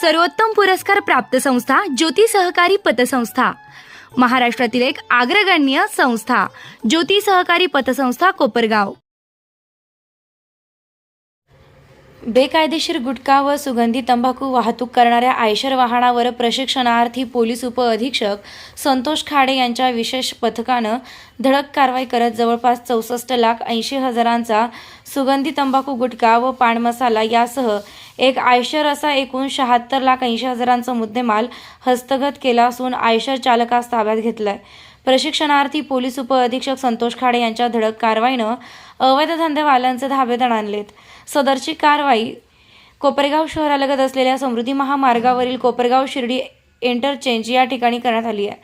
सर्वोत्तम पुरस्कार प्राप्त संस्था ज्योती सहकारी पतसंस्था. महाराष्ट्रातील एक अग्रगण्य संस्था ज्योती सहकारी पतसंस्था कोपरगाव. बेकायदेशीर गुटखा व सुगंधी तंबाखू वाहतूक करणाऱ्या आयशर वाहनावर प्रशिक्षणार्थी पोलीस उपअधीक्षक संतोष खाडे यांच्या विशेष पथकानं धडक कारवाई करत जवळपास चौसष्ट लाख ऐंशी हजारांचा सुगंधी तंबाखू गुटखा व पान मसाला यासह एक आयशर असा एकूण शहात्तर लाख ऐंशी हजारांचा मुद्देमाल हस्तगत केला असून आयशर चालकास ताब्यात घेतलाय. प्रशिक्षणार्थी पोलीस उपअधीक्षक संतोष खाडे यांच्या धडक कारवाईनं अवैध धंदेवाल्यांचे धाबेदण आणलेत सदरची कारवाई कोपरगाव शहरालगत असलेल्या समृद्धी महामार्गावरील कोपरगाव शिर्डी इंटरचेंज या ठिकाणी करण्यात आली आहे.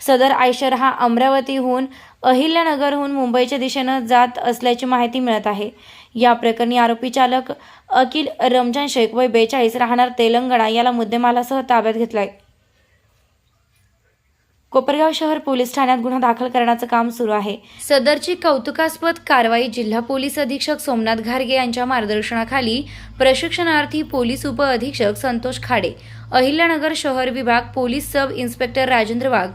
सदर आयशर हा अमरावतीहून अहिल्यानगरहून मुंबईच्या दिशेनं जात असल्याची माहिती मिळत आहे. या प्रकरणी आरोपी चालक अकिल रमजान शेख वय बेचाळीस राहणार तेलंगणा याला मुद्देमालासह ताब्यात घेतलाय. कोपरगाव शहर पोलीस ठाण्यात गुन्हा दाखल करण्याचं काम सुरू आहे. सदरची कौतुकास्पद कारवाई जिल्हा पोलीस अधीक्षक सोमनाथ घारगे यांच्या मार्गदर्शनाखाली प्रशिक्षणार्थी पोलीस उपअधीक्षक संतोष खाडे अहिल्यानगर शहर विभाग police sub inspector Rajendra Wagh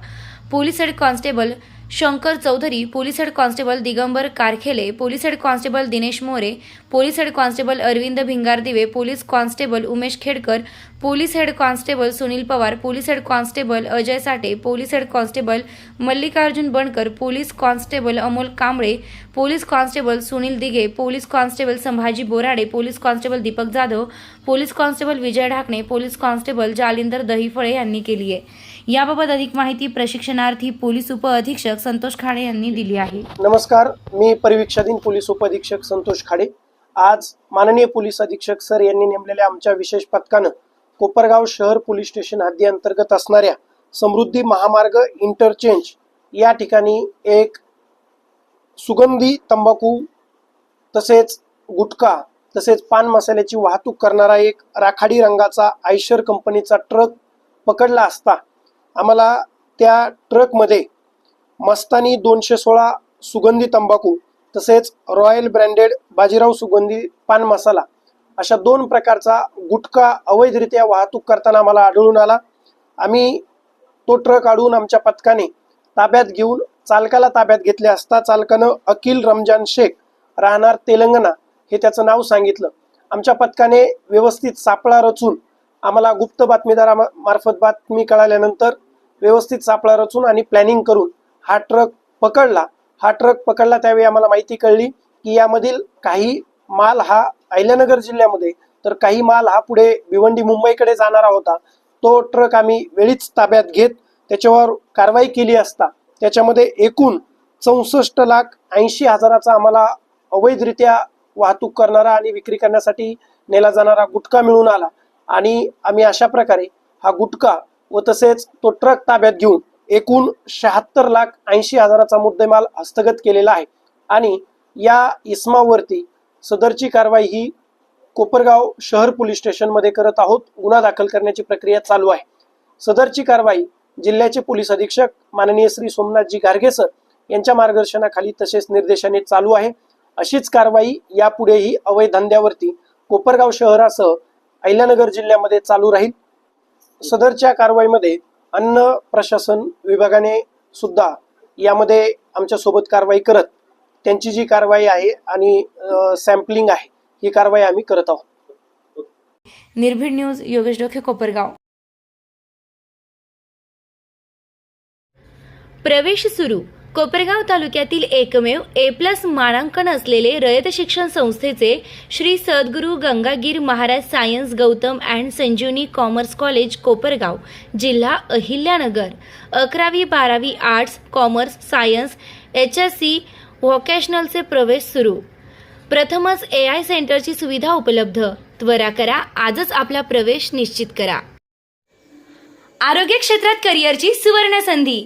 police head constable Shankar Chaudhari police head constable Digambar Karkhele police head constable Dinesh More police head constable Arvind Bhingardive police constable Umesh Khedkar police head constable Sunil Pawar police head constable Ajay Sathe police head constable Mallikarjun Bankar police constable Amol Kamble police constable Sunil Dighe police constable Sambhaji Borade police constable Deepak Jadhav police constable Vijay Dhakne police constable Jalindar Dahiphale यांनी केली आहे. याबाबत अधिक माहिती प्रशिक्षणार्थी police उपअधीक्षक संतोष खाडे यांनी दिली आहे. नमस्कार मी परिवीक्षाधीन पोलीस उपअधीक्षक संतोष खाडे. आज माननीय पोलीस अधीक्षक सर यांनी नेमलेल्या आमच्या विशेष पथकानं कोपरगाव शहर पोलीस स्टेशन हद्दी अंतर्गत असणाऱ्या समृद्धी महामार्ग इंटरचेंज या ठिकाणी एक सुगंधी तंबाखू तसेच गुटखा तसेच पान मसाल्याची वाहतूक करणारा एक राखाडी रंगाचा आयशर कंपनीचा ट्रक पकडला असता आम्हाला त्या ट्रकमध्ये मस्तानी दोनशे सोळा सुगंधी तंबाखू तसेच रॉयल ब्रँडेड बाजीराव सुगंधी पान मसाला अशा दोन प्रकारचा गुटखा अवैधरित्या वाहतूक करताना आम्हाला आढळून आला. आम्ही तो ट्रक अडवून आमच्या पथकाने ताब्यात घेऊन चालकाला ताब्यात घेतले असता चालकानं अकिल रमजान शेख राहणार तेलंगणा हे त्याचं नाव सांगितलं. आमच्या पथकाने व्यवस्थित सापळा रचून आम्हाला गुप्त बातमीदारामार्फत बातमी कळाल्यानंतर व्यवस्थित सापळा रचून आणि प्लॅनिंग करून हा ट्रक पकडला. हा ट्रक पकडला त्यावेळी आम्हाला माहिती कळली की यामधील काही माल हा अहिल्यानगर जिल्ह्यामध्ये तर काही माल हा पुढे भिवंडी मुंबईकडे जाणारा होता. तो ट्रक आम्ही वेळीच ताब्यात घेत त्याच्यावर कारवाई केली असता. त्याच्यामध्ये एकूण चौसष्ट लाख ऐंशी हजाराचा आम्हाला अवैधरित्या वाहतूक करणारा आणि विक्री करण्यासाठी नेला जाणारा गुटखा मिळून आला. आणि आम्ही अशा प्रकारे हा गुटखा व तसेच तो ट्रक ताब्यात घेऊन एकूण शहात्तर लाख ऐंशी हजाराचा मुद्देमाल हस्तगत केलेला आहे. आणि या इस्मावरती सदरची कारवाई ही कोपरगाव शहर पोलीस स्टेशनमध्ये करत आहोत. गुन्हा दाखल करण्याची प्रक्रिया चालू आहे. सदरची कारवाई जिल्ह्याचे पोलीस अधीक्षक माननीय श्री सोमनाथजी गारगे सर यांच्या मार्गदर्शनाखाली तसेच निर्देशाने चालू आहे. अशीच कारवाई यापुढेही अवैध धंद्यावरती कोपरगाव शहरासह अहिल्यानगर जिल्ह्यामध्ये चालू राहील. सदरच्या कारवाईमध्ये अन्न प्रशासन विभागाने सुद्धा यामध्ये आमच्यासोबत कारवाई करत त्यांची जी कारवाई आहे आणि सॅम्पलिंग आहे ही कारवाई आम्ही करत आहोत. निर्भीड न्यूज योगेश डोके कोपरगाव. प्रवेश सुरू. कोपरगाव तालुक्यातील एकमेव ए प्लस मानांकन असलेले रयत शिक्षण संस्थेचे Shri Sadguru Gangagir Maharaj science Gautam and Sanjivani commerce college Kopargaon जिल्हा अहिल्यानगर. अकरावी बारावी arts commerce science H S C व्होकेशनलचे प्रवेश सुरू. प्रथमच ए आय सेंटरची सुविधा उपलब्ध. त्वरा करा आजच आपला प्रवेश निश्चित करा. आरोग्य क्षेत्रात करिअरची सुवर्ण संधी.